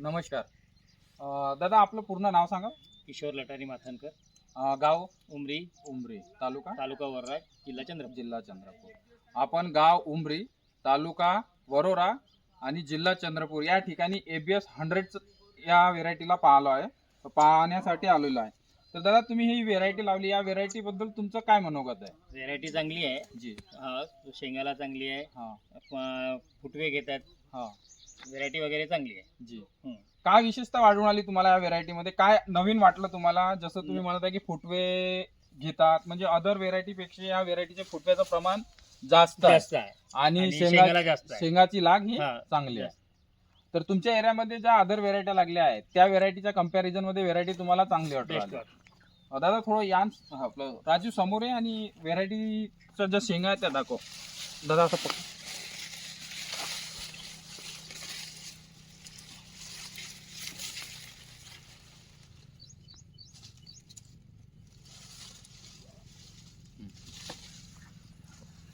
नमस्कार. अं, दादा आपलं पूर्ण नाव सांगा. किशोर लटारी माथानकर. अं, गाव? उमरी. उमरी. तालुका? तालुका वर्राड जिल्हा चंद्रपूर. जिल्हा चंद्रपूर. आपण गाव उमरी तालुका वरोरा आणि जिल्हा चंद्रपूर या ठिकाणी एबीएस हंड्रेड या व्हेरायटीला पाहिलो आहे. तर पाहण्यासाठी आलेलो आहे. तर दादा तुम्ही ही व्हेरायटी लावली. या व्हेरायटी बद्दल तुमचं काय मनोगत आहे? व्हेरायटी चांगली आहे. जी. हा, शेंगाला चांगली आहे. हा. प- फुटवे घेतात. हा. व्हेरायटी वगैरे चांगली आहे. जी. हम्म. काय विशेषता वाढून आली तुम्हाला या व्हेरायटीमध्ये काय नवीन वाटलं तुम्हाला? जसं तुम्ही म्हणत आहे की फुटवे घेतात म्हणजे अदर व्हेरायटी पेक्षा या व्हेरायटीच्या फुटव्याचं प्रमाण जास्त आहे. जास्त आहे. आणि आणि शेंगा शेंगाला जास्त आहे. शेंगाची लाग ही हा, चांगली आहे. तर तुमच्या एरियामध्ये ज्या अदर व्हेरायट्या लागल्या आहेत त्या व्हेरायटीच्या कंपॅरिझनमध्ये व्हेरायटी तुम्हाला चांगली वाटते. दादा थोडं यान हा, आपलं राजू समोर आहे आणि व्हेरायटीच्या ज्या शेंगा आहेत त्या दाखव. दादा असं पक-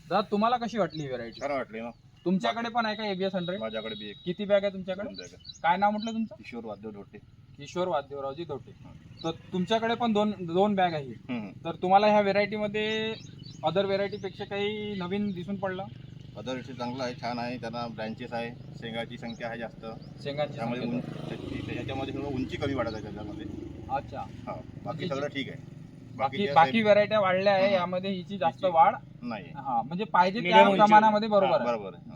दादा तुम्हाला कशी वाटली ही व्हेरायटी छान वाटले ना. तुमच्याकडे पण आहे का एबीएस हंड्रेड माझ्याकडे बी एक. किती बॅग आहे तुमच्याकडे? आहे. काय नाव म्हटलं तुमचं? किशोर वाद्य ढोटे किशोर वाद्यवरावजी दोटे तर तुमच्याकडे पण दोन दोन बॅग आहे हम्म. तर तुम्हाला ह्या व्हेरायटीमध्ये अदर व्हेरायटीपेक्षा काही नवीन दिसून पडलं? अदर विषय चांगला आहे छान आहे त्यांना ब्रँचेस आहे शेंगाची संख्या आहे जास्त. शेंगाची त्यामध्ये संख्या. त्याच्यामध्ये थोडं उंची कमी वाढत आहे त्याच्यामध्ये. अच्छा. हा बाकी सगळं ठीक आहे. बाकी बाकी व्हेरायट्या वाढल्या आहे हा. यामध्ये हिची जास्त वाढ नाही हा म्हणजे पाहिजे त्या प्रमाणामध्ये बरोबर हा, आहे बरोबर आहे.